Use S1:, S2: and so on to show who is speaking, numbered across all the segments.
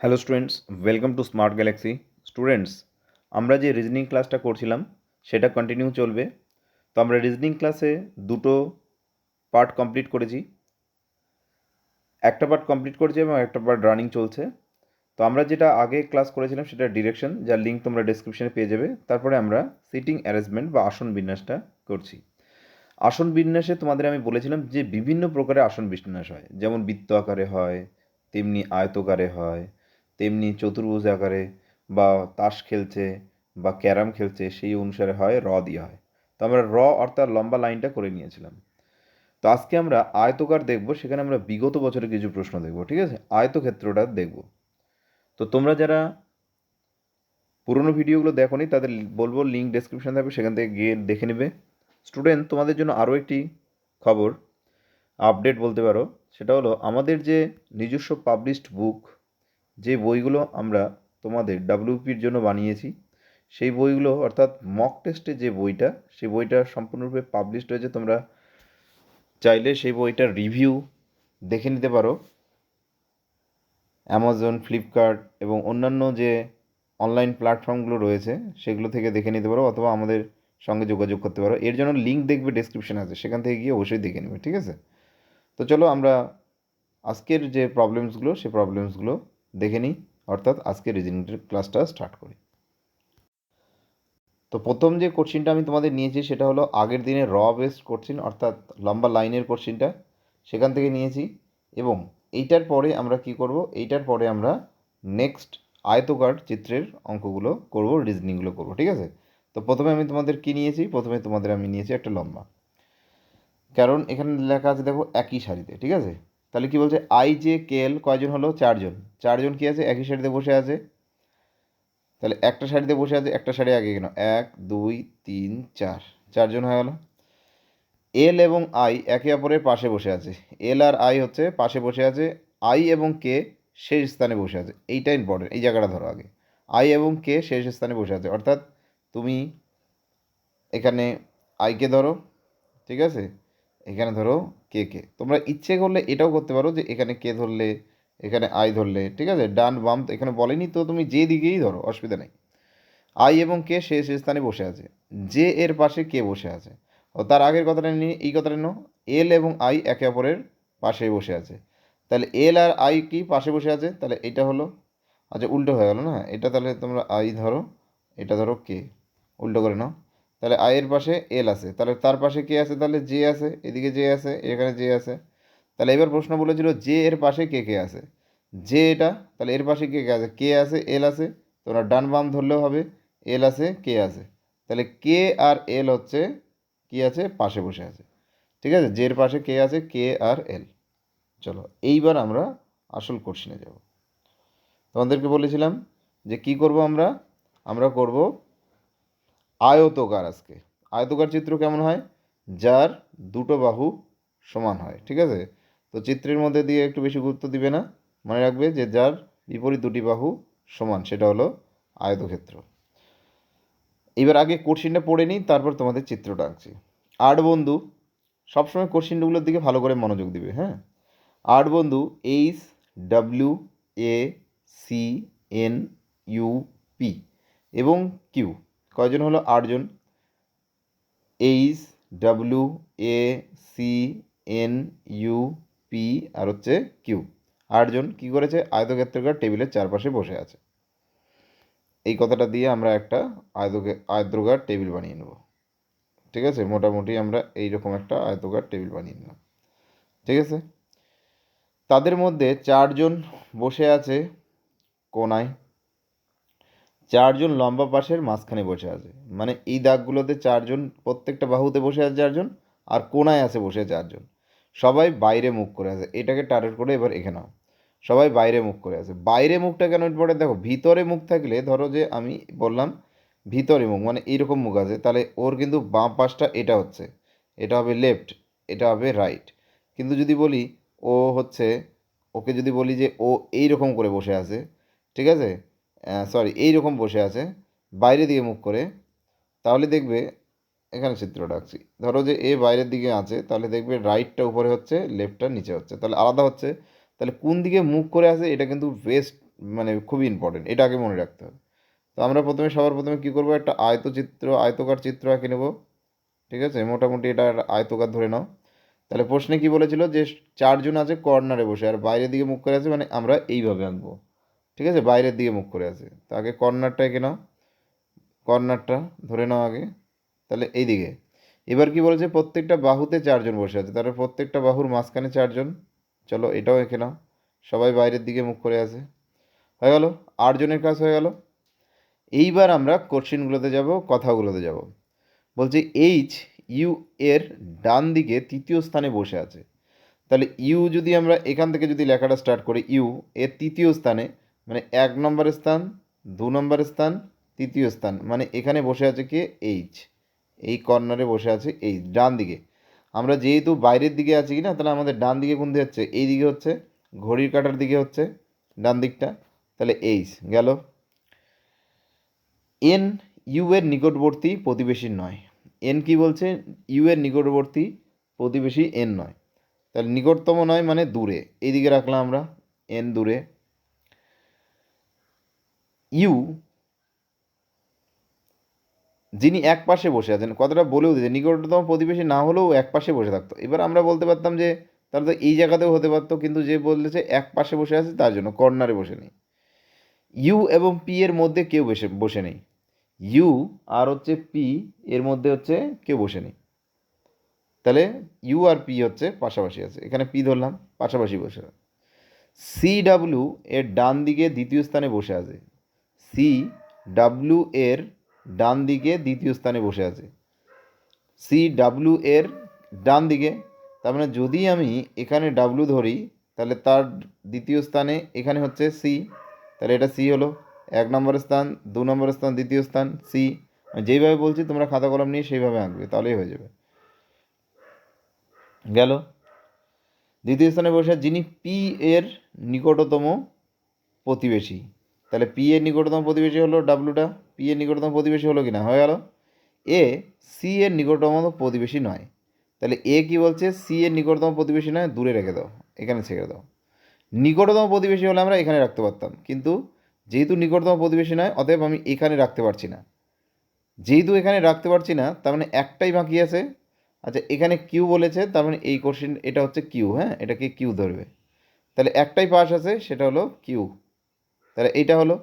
S1: Hello students welcome to smart galaxy students আমরা যে reasoning ক্লাসটা করছিলাম, সেটা কন্টিনিউ চলবে। তো আমরা রিজনিং ক্লাসে দুটো পার্ট কমপ্লিট করেছি। একটা পার্ট কমপ্লিট করেছি এবং একটা পার্ট রানিং চলছে। তো আমরা যেটা আগে ক্লাস করেছিলাম, সেটা ডিরেকশন যার লিঙ্ক তোমরা ডেসক্রিপশনে পেয়ে যাবে। তারপরে আমরা সিটিং অ্যারেঞ্জমেন্ট বা আসন বিন্যাসটা করছি। আসন বিন্যাসে তোমাদের আমি বলেছিলাম যে বিভিন্ন প্রকারের আসন বিন্যাস হয়। যেমন বৃত্ত আকারে হয়, তেমনি আয়তকারে হয় তেমনি চতুর্ভুজ আকারে বা তাস খেলছে বা ক্যারাম খেলছে, সেই অনুসারে হয়, র দিয়ে হয়। তো আমরা র অর্থাৎ লম্বা লাইনটা করে নিয়েছিলাম। তো আজকে আমরা আয়তকার দেখব, সেখানে আমরা বিগত বছরের কিছু প্রশ্ন দেখব, ঠিক আছে? আয়তক্ষেত্রটা দেখব। তো তোমরা যারা পুরনো ভিডিওগুলো দেখোনি, তাদের বলব লিঙ্ক ডেসক্রিপশন থাকবে, সেখান থেকে গিয়ে দেখে নেবে। স্টুডেন্ট তোমাদের জন্য আরও একটি খবর আপডেট বলতে পারো, সেটা হলো, আমাদের যে নিজস্ব পাবলিশড বুক যে বইগুলো আমরা তোমাদের ডাব্লিউপির জন্য বানিয়েছি, সেই বইগুলো অর্থাৎ মক টেস্টে যে বইটা, সেই বইটা সম্পূর্ণরূপে পাবলিশড হয়েছে, তোমরা চাইলে সেই বইটার রিভিউ দেখে নিতে পারো। অ্যামাজন ফ্লিপকার্ট এবং অন্যান্য যে অনলাইন প্ল্যাটফর্মগুলো রয়েছে, সেগুলো থেকে দেখে নিতে পারো অথবা আমাদের সঙ্গে যোগাযোগ করতে পারো। এর জন্য লিঙ্ক দেখবে ডেসক্রিপশানে আছে, সেখান থেকে গিয়ে অবশ্যই দেখে নেবে, ঠিক আছে? তো চলো আমরা আজকের যে প্রবলেমসগুলো সেই প্রবলেমসগুলো দেখে নিই, অর্থাৎ আজকে রিজনিংয়ের ক্লাসটা স্টার্ট করি। তো প্রথম যে কোশ্চিনটা আমি তোমাদের নিয়েছি, সেটা হলো আগের দিনে র বেসড কোশ্চিন অর্থাৎ লম্বা লাইনের কোশ্চিনটা সেখান থেকে নিয়েছি। এবং এইটার পরে আমরা কি করব? এইটার পরে আমরা নেক্সট আয়তকার চিত্রের অঙ্কগুলো করব রিজনিংগুলো করব, ঠিক আছে? তো প্রথমে আমি তোমাদের কি নিয়েছি? প্রথমে তোমাদের আমি নিয়েছি একটা লম্বা। কারণ এখানে লেখা আছে, দেখো, একই সারিতে, ঠিক আছে? তাহলে কি বলছে? আই জে কে এল কয়জন হলো? চারজন। চারজন কি আছে? একই সারিতে বসে আছে। তাহলে একটা সারিতে বসে আছে, একটা সারি আগে কেন? এক, দুই, তিন, চার। চারজন হয়ে গেল। এল এবং আই একে অপরের পাশে বসে আছে। এল আর আই হচ্ছে পাশে বসে আছে। আই এবং কে শেষ স্থানে বসে আছে। এইটা ইম্পর্টেন্ট এই জায়গাটা ধরো আগে। আই এবং কে শেষ স্থানে বসে আছে। অর্থাৎ তুমি এখানে আইকে ধরো, ঠিক আছে? এখানে ধরো কে কে। তোমরা ইচ্ছে করলে এটাও করতে পারো যে এখানে কে ধরলে, এখানে আই ধরলে, ঠিক আছে? ডান, বাম তো এখানে বলেনি তো তুমি যে দিকেই ধরো, অসুবিধা নেই। আই এবং কে শেষ স্থানে বসে আছে। যে এর পাশে কে বসে আছে। ও তার আগের কথাটা নিয়ে, এই কথাটা নিও এল এবং আই একে অপরের পাশে বসে আছে। তাহলে এল আর আই কি পাশে বসে আছে? তাহলে এটা হলো আচ্ছা উল্টো হয়ে গেল না? এটা তাহলে তোমরা আই ধরো, এটা ধরো কে। উল্টো করে নাও। তাহলে আয়ের পাশে এল আছে। তাহলে তার পাশে কে আছে? তাহলে জে আছে। এদিকে জে আছে, এখানে জে আছে। তাহলে এবার প্রশ্ন বলেছিল জে এর পাশে কে কে আছে? জে এটা, তাহলে এর পাশে কে কে আছে? কে আছে? এল আছে। তোমরা ডান বাম ধরলেও হবে। এল আছে, কে আছে। তাহলে কে আর এল হচ্ছে কি আছে? পাশে বসে আছে। ঠিক আছে? জের পাশে কে আছে? কে আর এল। চলো, এইবার আমরা আসল কোশ্চিনে যাব। তোমাদেরকে বলেছিলাম যে কি করব আমরা? আমরা করব আয়তকার আজকে। আয়তকার চিত্র কেমন হয়? যার দুটো বাহু সমান হয়, ঠিক আছে? তো চিত্রের মধ্যে দিয়ে একটু বেশি গুরুত্ব দিবে না। মনে রাখবে যে যার বিপরীত দুটি বাহু সমান, সেটা হলো আয়তক্ষেত্র। এবার আগে কোশ্চিনটা পড়ে নিই, তারপর তোমাদের চিত্রটা আঁকছি। আট বন্ধু, সবসময় কোশ্চিনগুলোর দিকে ভালো করে মনোযোগ দিবে হ্যাঁ? আট বন্ধু, H, W, A, C, N, U, P এবং কিউ। কয়জন হলো? আটজন। H W A C N U P আর হচ্ছে কিউ আটজন কী করেছে? আয়তক্ষেত্রকার টেবিলের চারপাশে বসে আছে। এই কথাটা দিয়ে আমরা একটা আয়তকে আয়তকার টেবিল বানিয়ে নেব। ঠিক আছে? মোটামুটি আমরা এইরকম একটা আয়তকার টেবিল বানিয়ে নিলাম। ঠিক আছে? তাদের মধ্যে চারজন বসে আছে কোনায়। চারজন লম্বা পাশের মাঝখানে বসে আছে। মানে এই দাগগুলোতে চারজন, প্রত্যেকটা বাহুতে বসে আছে চারজন আর কোনায় আছে বসে চারজন। সবাই বাইরে মুখ করে আছে। এটাকে টার্গেট করে এবার এখানে নাও। সবাই বাইরে মুখ করে আছে। বাইরে মুখটা কেন পড়ে? দেখো, ভিতরে মুখ থাকলে ধরো যে আমি বললাম ভিতরে মুখ মানে এইরকম মুখ আছে। তাহলে ওর কিন্তু বাঁ পাশটা এটা হচ্ছে। এটা হবে লেফট এটা হবে রাইট কিন্তু যদি বলি ও হচ্ছে, ওকে যদি বলি যে ও এই রকম করে বসে আছে, ঠিক আছে? সরি এই রকম বসে আছে, বাইরে দিকে মুখ করে, তাহলে দেখবে এখানে চিত্রটা আঁকছি। ধরো যে এ বাইরের দিকে আছে, তাহলে দেখবে রাইটটা উপরে হচ্ছে লেফটটা নিচে হচ্ছে। তাহলে আলাদা হচ্ছে, তাহলে কোন দিকে মুখ করে আছে, এটা কিন্তু বেস্ট মানে খুবই ইম্পর্টেন্ট এটা আগে মনে রাখতে হবে। তো আমরা প্রথমে, সবার প্রথমে কী করব, একটা আয়তচিত্র, আয়তকার চিত্র আঁকে নেব, ঠিক আছে? মোটামুটি এটা আয়তকার ধরে নাও। তাহলে প্রশ্নে কি বলেছিল যে চারজন আছে কর্নারে বসে, আর বাইরের দিকে মুখ করে আছে মানে আমরা এইভাবে আঁকবো। ঠিক আছে? বাইরের দিকে মুখ করে আছে। তো আগে কর্নারটা এঁকে নাও। কর্নারটা ধরে নাও আগে। তাহলে এই দিকে এবার কি বলেছে? প্রত্যেকটা বাহুতে চারজন বসে আছে। তাহলে প্রত্যেকটা বাহুর মাঝখানে চারজন। চলো এটাও এঁকে নাও। সবাই বাইরের দিকে মুখ করে আছে। হয়ে গেল? আটজনের কাজ হয়ে গেল। এইবার আমরা কোশ্চিনগুলোতে যাব, কথাগুলোতে যাব। বলছে এইচ ইউ এর ডান দিকে তৃতীয় স্থানে বসে আছে। তাহলে ইউ যদি আমরা এখান থেকে যদি লেখাটা স্টার্ট করি ইউ এর তৃতীয় স্থানে মানে এক নম্বর স্থান, দু নম্বর স্থান, তৃতীয় স্থান। মানে এখানে বসে আছে কে? এইচ এই কর্নারে বসে আছে এইচ ডান দিকে। আমরা যেহেতু বাইরের দিকে আছি কি না তাহলে আমাদের ডান দিকে কোন দিকে হচ্ছে এই দিকে হচ্ছে, ঘড়ির কাঁটার দিকে হচ্ছে, ডান দিকটা। তাহলে এইচ গেল। এন ইউ এর নিকটবর্তী প্রতিবেশী নয়। এন কি বলছে? ইউ এর নিকটবর্তী প্রতিবেশী এন নয়। তাহলে নিকটতম নয় মানে দূরে। এইদিকে রাখলাম আমরা এন দূরে। ইউ, যিনি এক পাশে বসে আছেন, কথাটা বলেও দিয়েছে নিকটতম প্রতিবেশী না হলেও এক পাশে বসে থাকতো। এবার আমরা বলতে পারতাম যে তাহলে তো এই জায়গাতেও হতে পারতো, কিন্তু যে বলেছে এক পাশে বসে আছে, তার জন্য কর্নারে বসে নেই। ইউ এবং পি এর মধ্যে কেউ বসে বসে নেই। ইউ আর হচ্ছে পি এর মধ্যে হচ্ছে কেউ বসে নেই। তাহলে ইউ আর পি হচ্ছে পাশাপাশি আছে। এখানে পি ধরলাম, পাশাপাশি বসে সি ডাব্লিউ এর ডান দিকে দ্বিতীয় স্থানে বসে আছে। সি ডাব্লিউ এর ডান দিকে দ্বিতীয় স্থানে বসে আছে। সি ডাব্লিউ এর ডান দিকে। তার মানে যদি আমি এখানে ডাব্লু ধরি, তাহলে তার দ্বিতীয় স্থানে এখানে হচ্ছে সি তাহলে এটা সি হলো। এক নম্বর স্থান, দু নম্বর স্থান, দ্বিতীয় স্থান সি যেইভাবে বলছি, তোমরা খাতা কলম নিয়ে সেইভাবে আঁকবে, তাহলেই হয়ে যাবে। গেল। দ্বিতীয় স্থানে বসে যিনি পি এর নিকটতম প্রতিবেশী। তাহলে পি এর নিকটতম প্রতিবেশী হলো ডাব্লুটা পি এর নিকটতম প্রতিবেশী হলো কি না হয়ে গেল। এ সি এর নিকটতম প্রতিবেশী নয়। তাহলে এ কি বলছে? সি এর নিকটতম প্রতিবেশী নয়, দূরে রেখে দাও। এখানে ছেড়ে দাও। নিকটতম প্রতিবেশী হলে আমরা এখানে রাখতে পারতাম। কিন্তু যেহেতু নিকটতম প্রতিবেশী নয়, অতএব আমি এখানে রাখতে পারছি না। যেহেতু এখানে রাখতে পারছি না, তার মানে একটাই বাকি আছে। আচ্ছা এখানে কিউ বলেছে, তার মানে এই কোশ্চেন এটা হচ্ছে কিউ হ্যাঁ? এটাকে কিউ ধরবে। তাহলে একটাই পাশ আছে, সেটা হলো কিউ তাহলে এইটা হলো।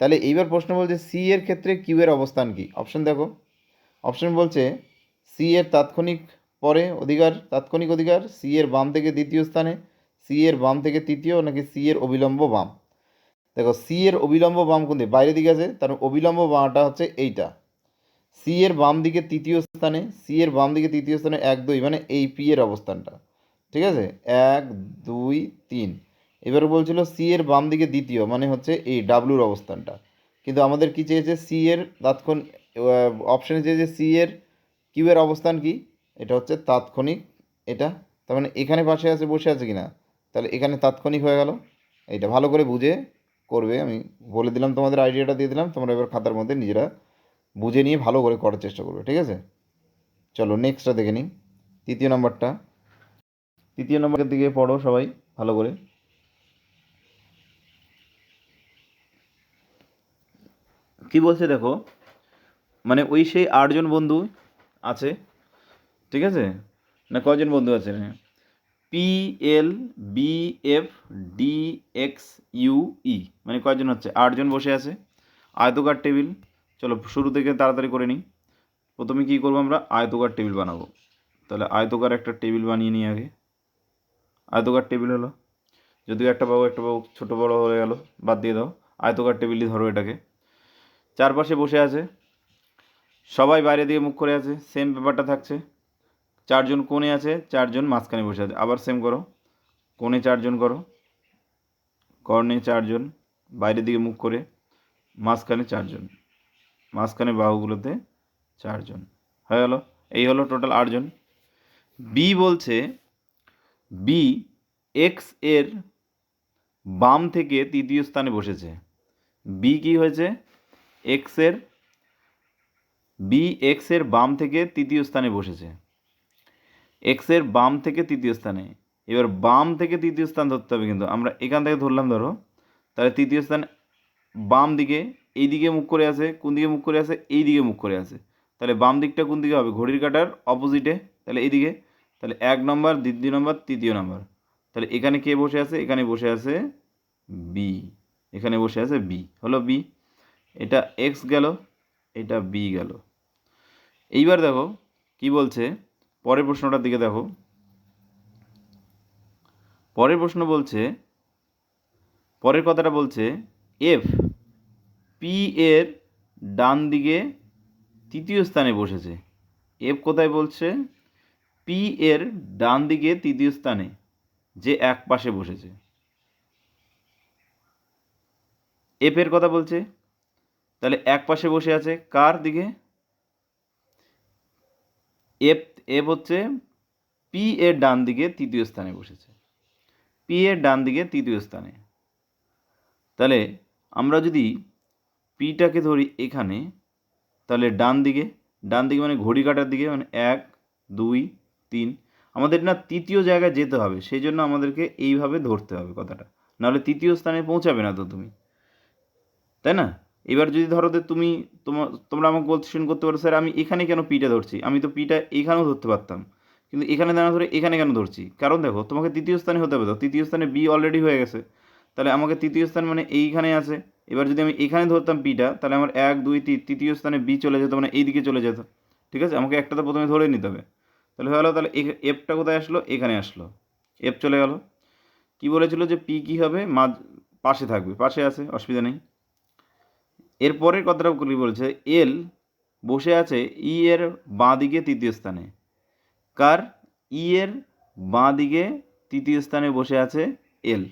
S1: তাহলে এইবার প্রশ্ন বলছে সি এর ক্ষেত্রে কিউ এর অবস্থান কি? অপশন দেখো। অপশন বলছে সি এর তাৎক্ষণিক পরে অধিকার, তাৎক্ষণিক অধিকার সি এর বাম থেকে দ্বিতীয় স্থানে সি এর বাম থেকে তৃতীয় নাকি সি এর অবিলম্ব বাম? দেখো সি এর অবিলম্ব বাম কোন দিকে বাইরের দিকে আছে, তার অবিলম্ব বামটা হচ্ছে এইটা। সি এর বাম দিকে তৃতীয় স্থানে সি এর বাম দিকে তৃতীয় স্থানে এক দুই মানে এই পি এর অবস্থানটা। ঠিক আছে? এক, দুই, তিন। এবার বলছিল সি এর বাম দিকে দ্বিতীয় মানে হচ্ছে এই ডাব্লুর অবস্থানটা। কিন্তু আমাদের কি চেয়েছে? সি এর তাৎক্ষণ অপশানে চেয়েছে সি এর কিউ এর অবস্থান কি? এটা হচ্ছে তাৎক্ষণিক, এটা। তার মানে এখানে পাশে আছে, বসে আছে কি না তাহলে এখানে তাৎক্ষণিক হয়ে গেল। এটা ভালো করে বুঝে করবে। আমি বলে দিলাম, তোমাদের আইডিয়াটা দিয়ে দিলাম। তোমরা এবার খাতার মধ্যে নিজেরা বুঝে নিয়ে ভালো করে করার চেষ্টা করবে, ঠিক আছে? চলো নেক্সটটা দেখে নিই। তৃতীয় নম্বরটা তৃতীয় নম্বরের দিকে পড়ো সবাই, ভালো করে। কি বলছে দেখো? মানে ওই সেই আটজন বন্ধু আছে, ঠিক আছে? না কজন বন্ধু আছে P L B F D X U E মানে কয়জন হচ্ছে? আটজন বসে আছে, আয়তকার টেবিল। চলো শুরু থেকে তাড়াতাড়ি করে নিই। প্রথমে কী করব আমরা? আয়তকার টেবিল বানাবো। তাহলে আয়তকার একটা টেবিল বানিয়ে নিই আগে। আয়তকার টেবিল হলো, যদিও একটা বাবু একটা বাবু ছোটো বড়ো হয়ে গেলো, বাদ দিয়ে দাও। আয়তকার টেবিলই ধরো এটাকে। চারপাশে বসে আছে। সবাই বাইরে দিয়ে মুখ করে আছে। সেম ব্যাপারটা থাকছে। চারজন কোণে আছে, চারজন মাঝখানে বসে আছে। আবার সেম করো। কোণে চারজন করো। কর্ণে চারজন বাইরের দিকে মুখ করে মাঝখানে চারজন, মাঝখানে বাহুগুলোতে চারজন। হয়ে গেল? এই হলো টোটাল আটজন। বি বলছে বি এক্সের বাম থেকে তৃতীয় স্থানে বসেছে। বি কি হয়েছে? এক্সের, বি এক্সের বাম থেকে তৃতীয় স্থানে বসেছে। এক্সের বাম থেকে তৃতীয় স্থানে। এবার বাম থেকে তৃতীয় স্থান ধরতে হবে কিন্তু। আমরা এখান থেকে ধরলাম ধরো, তাহলে তৃতীয় স্থান বাম দিকে, এই দিকে মুখ করে আছে, কোন দিকে মুখ করে আছে, এই দিকে মুখ করে আছে। তাহলে বাম দিকটা কোন দিকে হবে? ঘড়ির কাটার অপোজিটে তাহলে এইদিকে তাহলে এক নম্বর, দ্বিতীয় নম্বর, তৃতীয় নম্বর। তাহলে এখানে কে বসে আছে? এখানে বসে আছে বি। এখানে বসে আছে বি। হলো বি। এটা এক্স গেল, এটা বি গেল। এইবার দেখো কি বলছে, পরের প্রশ্নটার দিকে দেখো। পরের প্রশ্ন বলছে, পরের কথাটা বলছে এফ পি এর ডান দিকে তৃতীয় স্থানে বসেছে। এফ কোথায় বলছে? পি এর ডান দিকে তৃতীয় স্থানে, যে এক পাশে বসেছে। এফ এর কথা বলছে? তাহলে এক পাশে বসে আছে কার দিকে? এফ এফ হচ্ছে পি এর ডান দিকে তৃতীয় স্থানে বসেছে। পি এর ডান দিকে তৃতীয় স্থানে। তাহলে আমরা যদি পিটাকে ধরি এখানে, তাহলে ডান দিকে ডান দিকে মানে ঘড়ি কাটার দিকে মানে এক, দুই, তিন, আমাদের না তৃতীয় জায়গায় যেতে হবে, সেই জন্য আমাদেরকে এইভাবে ধরতে হবে কথাটা। নাহলে তৃতীয় স্থানে পৌঁছাবে না তো তুমি। তাই না? এবার যদি ধরো যে তুমি তোমার আমাকে শুন করতে পারো, স্যার, আমি এখানে কেন পিটা ধরছি? আমি তো পিটা এখানেও ধরতে পারতাম। কিন্তু এখানে দাঁড়া ধরে এখানে কেন ধরছি? কারণ দেখো, তোমাকে তৃতীয় স্থানে হতে হবে তো। তৃতীয় স্থানে বি অলরেডি হয়ে গেছে। তাহলে আমাকে তৃতীয় স্থান মানে এইখানে আছে। এবার যদি আমি এখানে ধরতাম পিটা তাহলে আমার এক, দুই, তিন, তৃতীয় স্থানে বি চলে যেত মানে এই দিকে চলে যেত। ঠিক আছে? আমাকে একটা তো প্রথমে ধরে নিতে হবে। তাহলে হয়ে গেলো, তাহলে এফটা কোথায় আসলো? এখানে আসলো। এফ চলে গেল। কি বলেছিল যে পি কী হবে? মাঝ, পাশে থাকবে। পাশে আছে, অসুবিধা নেই। এরপরের কথাটা বলছে, এল বসে আছে ই এর বাঁ দিকে তৃতীয় স্থানে। কার? ই এর বাঁ দিকে তৃতীয় স্থানে বসে আছে এল।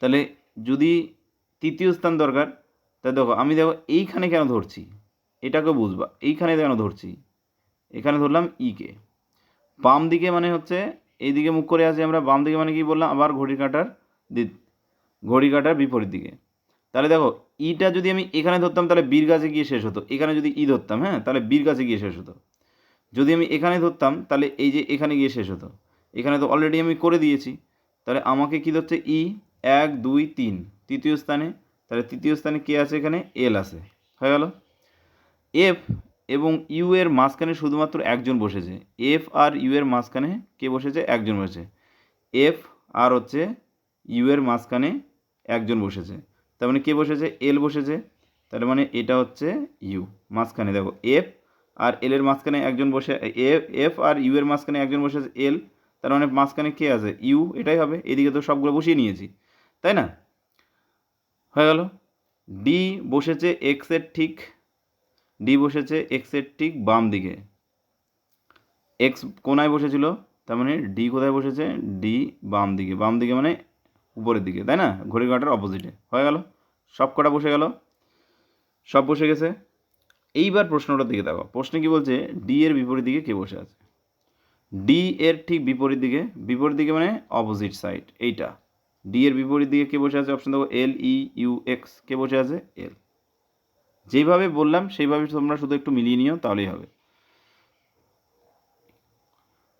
S1: তাহলে যদি তৃতীয় স্থান দরকার, তা দেখো, আমি দেখো এইখানে কেন ধরছি? এটাকে বুঝবা, এইখানে কেন ধরছি? এখানে ধরলাম ইকে বাম দিকে মানে হচ্ছে এই দিকে মুখ করে আছে আমরা, বাম দিকে মানে কি বললাম? আবার ঘড়ি কাটার দি- ঘড়ি কাটার বিপরীত দিকে। তাহলে দেখো, ইটা যদি আমি এখানে ধরতাম, তাহলে বীর গাছে গিয়ে শেষ হতো। এখানে যদি ই ধরতাম হ্যাঁ তাহলে বীর গাছে গিয়ে শেষ হতো। যদি আমি এখানে ধরতাম, তাহলে এই যে এখানে গিয়ে শেষ হতো। এখানে তো অলরেডি আমি করে দিয়েছি। তাহলে আমাকে কী ধরছে? ই, এক, দুই, তিন। তৃতীয় স্থানে, তাহলে তৃতীয় স্থানে কে আছে এখানে? এল আছে। হয়ে গেল? এফ এবং ইউ এর মাঝখানে শুধুমাত্র একজন বসেছে। এফ আর ইউ এর মাঝখানে কে বসেছে? একজন বসেছে। এফ আর হচ্ছে ইউ এর মাঝখানে একজন বসেছে। তার মানে কে বসেছে? এল বসেছে। তার মানে এটা হচ্ছে ইউ মাঝখানে। দেখো এফ আর এল এর মাঝখানে একজন বসে এফ আর ইউ এর মাঝখানে একজন বসেছে এল তার মানে মাঝখানে কে আছে? ইউ এটাই হবে। এদিকে তো সবগুলো বসিয়ে নিয়েছি। তাই না? হয়ে গেল। ডি বসেছে এক্সের ঠিক ডি বসেছে এক্সের ঠিক বাম দিকে। এক্স কোনায় বসেছিল, তার মানে ডি কোথায় বসেছে? ডি বাম দিকে। বাম দিকে মানে উপরের দিকে, তাই না? ঘড়ির কাঁটার অপোজিটে হয়ে গেল? সব কটা বসে গেল? সব বসে গেছে? এইবার প্রশ্নটার দিকে দেখো প্রশ্নে কি বলছে ডি এর বিপরীত দিকে কে বসে আছে? ডি এর ঠিক বিপরীত দিকে বিপরীত দিকে মানে অপোজিট সাইড এইটা। ডি এর বিপরীত দিকে কে বসে আছে? অপশন দেখো এল ই ইউ এক্স কে বসে আছে? এল যেইভাবে বললাম, সেইভাবে তোমরা শুধু একটু মিলিয়ে নিও, তাহলেই হবে।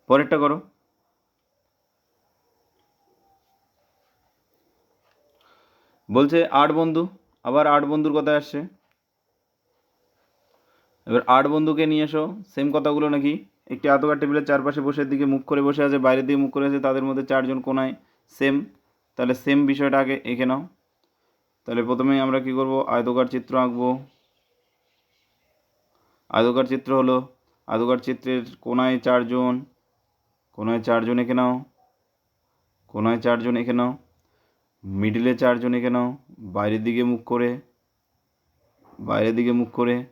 S1: পরেরটা করো। বলছে আট বন্ধু, আবার আট বন্ধুর কথা আসছে। এবার আট বন্ধুকে নিয়ে এসো সেম কথাগুলো নাকি? একটি আতকার টেবিলের চারপাশে বসে দিকে মুখ করে বসে আছে বাইরের দিকে মুখ করে আছে, তাদের মধ্যে চারজন কোনায় সেম তাহলে সেম বিষয়টা আগে এঁকে নাও। তাহলে প্রথমে আমরা কি করব? আয়তকার চিত্র আঁকবো। আয়তকার চিত্র হলো, আয়তকার চিত্রের কোনায় চারজন কোনায় চারজন এঁকে নাও। কোনায় চারজন এঁকে নাও। মিডিলে চারজন এঁকে নাও বাইরের দিকে মুখ করে, বাইরের দিকে মুখ করে,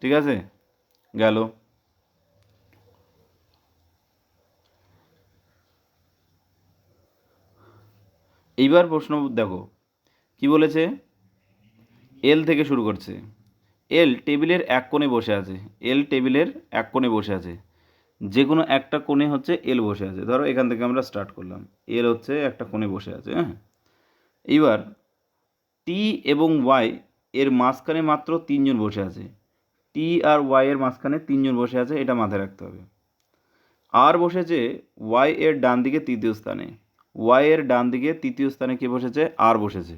S1: ঠিক আছে? গেল। এইবার প্রশ্ন দেখো, কি বলেছে? এল থেকে শুরু করছে। এল টেবিলের এক কোণে বসে আছে। এল টেবিলের এক কোণে বসে আছে। যে কোনো একটা কোণে হচ্ছে এল বসে আছে। ধরো এখান থেকে আমরা স্টার্ট করলাম। এল হচ্ছে একটা কোণে বসে আছে হ্যাঁ? এইবার টি এবং ওয়াই এর মাঝখানে মাত্র তিনজন বসে আছে। টি আর ওয়াই এর মাঝখানে তিনজন বসে আছে, এটা মাথায় রাখতে হবে। আর বসেছে ওয়াই এর ডান দিকে তৃতীয় স্থানে। ওয়াই এর ডান দিকে তৃতীয় স্থানে কে বসেছে? আর বসেছে।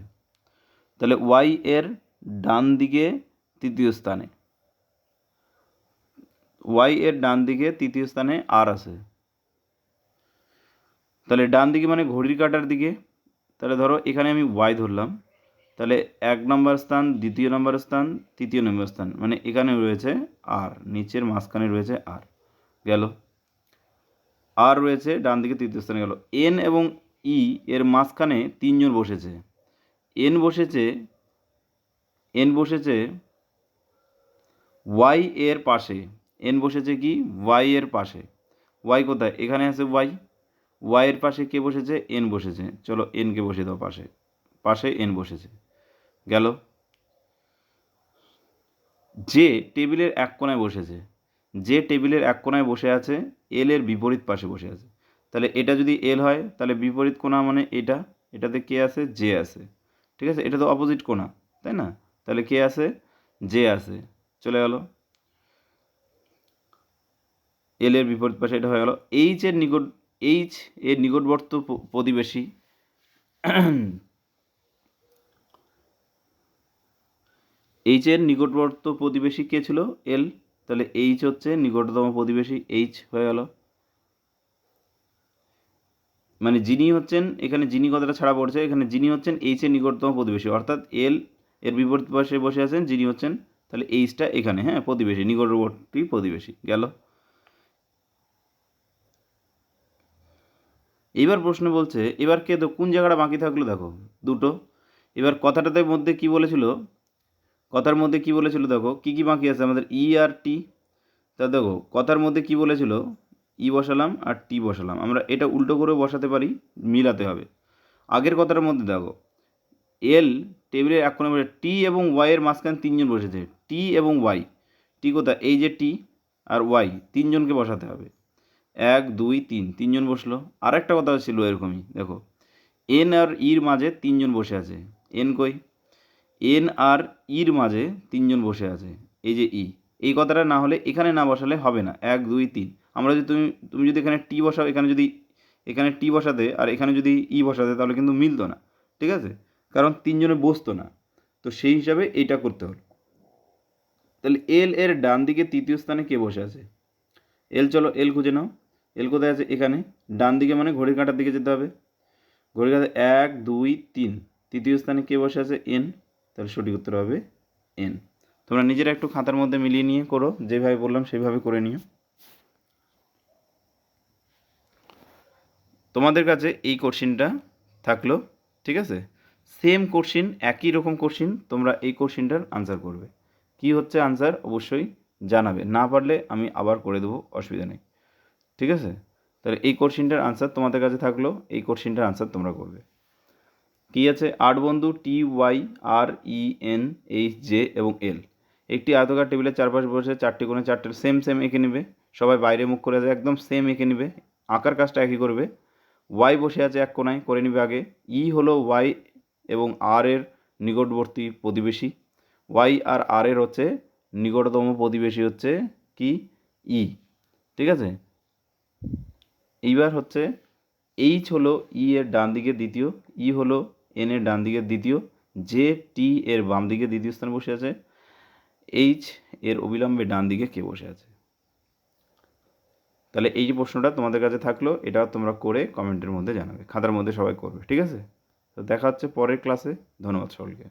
S2: তাহলে ওয়াই এর ডান দিকে তৃতীয় স্থানে। ওয়াই এর ডান দিকে তৃতীয় স্থানে আর আছে। তাহলে ডান দিকে মানে ঘড়ির কাঁটার দিকে। তাহলে ধরো এখানে আমি ওয়াই ধরলাম। তাহলে এক নম্বর স্থান, দ্বিতীয় নম্বর স্থান, তৃতীয় নম্বর স্থান মানে এখানে রয়েছে আর নিচের মাঝখানে রয়েছে আর গেল। আর রয়েছে ডান দিকে তৃতীয় স্থানে গেল। এন এবং ই এর মাঝখানে তিনজন বসেছে। এন বসেছে এন বসেছে ওয়াই এর পাশে। এন বসেছে কি? ওয়াই এর পাশে। ওয়াই কোথায়? এখানে আছে ওয়াই ওয়াই এর পাশে কে বসেছে? এন বসেছে। চলো এনকে বসে দাও পাশে। পাশে এন বসেছে। গেল। যে টেবিলের এক কোণায় বসেছে, যে টেবিলের এক কোণায় বসে আছে এল এর বিপরীত পাশে বসে আছে। তাহলে এটা যদি এল হয়, তাহলে বিপরীত কোণা মানে এটা। এটাতে কে আছে? জে আছে। ঠিক আছে? এটা তো অপোজিট কোণা তাই না? তাহলে কে আছে? জে আছে। চলে গেল। এল এর বিপরীত পাশে এটা হয়ে গেল। এইচ এর নিকট এইচ এর নিকটবর্ত প্রতিবেশী। এইচ এর নিকটবর্ত প্রতিবেশী কে ছিল? এল তাহলে এইচ হচ্ছে নিকটতম প্রতিবেশী এইচ হয়ে গেল। মানে যিনি হচ্ছেন, এখানে যিনি কথাটা ছাড়া পড়ছে, এখানে যিনি হচ্ছেন এইচ এর নিকটতম প্রতিবেশী। অর্থাৎ এল এর বিপরীত পাশে বসে আছেন, যিনি হচ্ছেন, তাহলে এইচটা এখানে হ্যাঁ প্রতিবেশী, নিকটবর্তী প্রতিবেশী, গেল। এবার প্রশ্ন বলছে, এবার কে তো কোন জায়গাটা বাকি থাকল দেখো, দুটো। এবার কথাটাতে মধ্যে কি বলেছিল? কথার মধ্যে কি বলেছিল দেখো, কি কি বাকি আছে? আমাদের ই আর টি তা দেখো, কথার মধ্যে কি বলেছিল? ই বসালাম আর টি বসালাম। আমরা এটা উল্টো করে বসাতে পারি, মিলাতে হবে। আগের কথার মধ্যে দেখো এল টেবিলের এক কোণে বসে টি এবং ওয়াই এর মাঝখানে তিনজন বসেছে। টি এবং ওয়াই টি কোথায়? এই যে টি আর ওয়াই তিনজনকে বসাতে হবে। এক, দুই, তিন, তিনজন বসল। আর একটা কথা ছিল এরকমই, দেখো। এন আর ইর মাঝে তিনজন বসে আছে। এন কই? এন আর ইর মাঝে তিনজন বসে আছে। এই যে ই, এই কথাটা না হলে এখানে না বসালে হবে না। এক, দুই, তিন। আমরা যদি তুমি তুমি যদি এখানে টি বসাও, এখানে যদি, এখানে টি বসাতে আর এখানে যদি ই বসাতে, তাহলে কিন্তু মিলতো না। ঠিক আছে? কারণ তিনজনে বসতো না। তো সেই হিসাবে এইটা করতে হলো তাহলে এল এর ডান দিকে তৃতীয় স্থানে কে বসে আছে? এল, চলো, এল খুঁজে নাও। এল কোথায় আছে? এখানে। ডান দিকে মানে ঘড়ির কাঁটার দিকে যেতে হবে। ঘড়ির কাঁটা এক, দুই, তিন। তৃতীয় স্থানে কে বসে আছে? এন তাহলে সঠিক উত্তর হবে এন তোমরা নিজেরা একটু খাতার মধ্যে মিলিয়ে নিয়ে করো। যেভাবে বললাম, সেভাবে করে নিও। তোমাদের কাছে এই কোশ্চিনটা থাকল, ঠিক আছে? সেম কোশ্চিন একই রকম কোশ্চিন তোমরা এই কোশ্চিনটার আনসার করবে। কি হচ্ছে আনসার অবশ্যই জানাবে। না পারলে আমি আবার করে দেবো, অসুবিধা নেই। ঠিক আছে? তাহলে এই কোশ্চিনটার আনসার তোমাদের কাছে থাকল, এই কোশ্চিনটার আনসার তোমরা করবে। কি আছে? আট বন্ধু T Y R E N H J এবং এল একটি আয়তকার টেবিলের চারপাশে বসে চারটি কোণে চারটে সেম সেম এঁকে নেবে। সবাই বাইরে মুখ করে আছে একদম সেম এঁকে নেবে। আঁকার কাজটা একই করবে। ওয়াই বসে আছে এক কোণায়, করে নেবে আগে। ই হলো ওয়াই এবং আর এর নিকটবর্তী প্রতিবেশী। ওয়াই আর আর এর হচ্ছে নিকটতম প্রতিবেশী হচ্ছে কি? ই ঠিক আছে? এইবার হচ্ছে এইচ হলো ই এর ডান দিকে দ্বিতীয় ই হলো এন এর ডান দিকে দ্বিতীয় জে টি এর বাম দিকে দ্বিতীয় স্থানে বসে আছে এইচ এর অবিলম্বে ডান দিকে কে বসে আছে? তাহলে এই যে প্রশ্নটা তোমাদের কাছে থাকল, এটা তোমরা করে কমেন্টের মধ্যে জানাবে, খাতার মধ্যে সবাই করবে, ঠিক আছে? তো দেখা হচ্ছে পরের ক্লাসে ধন্যবাদ সকলকে।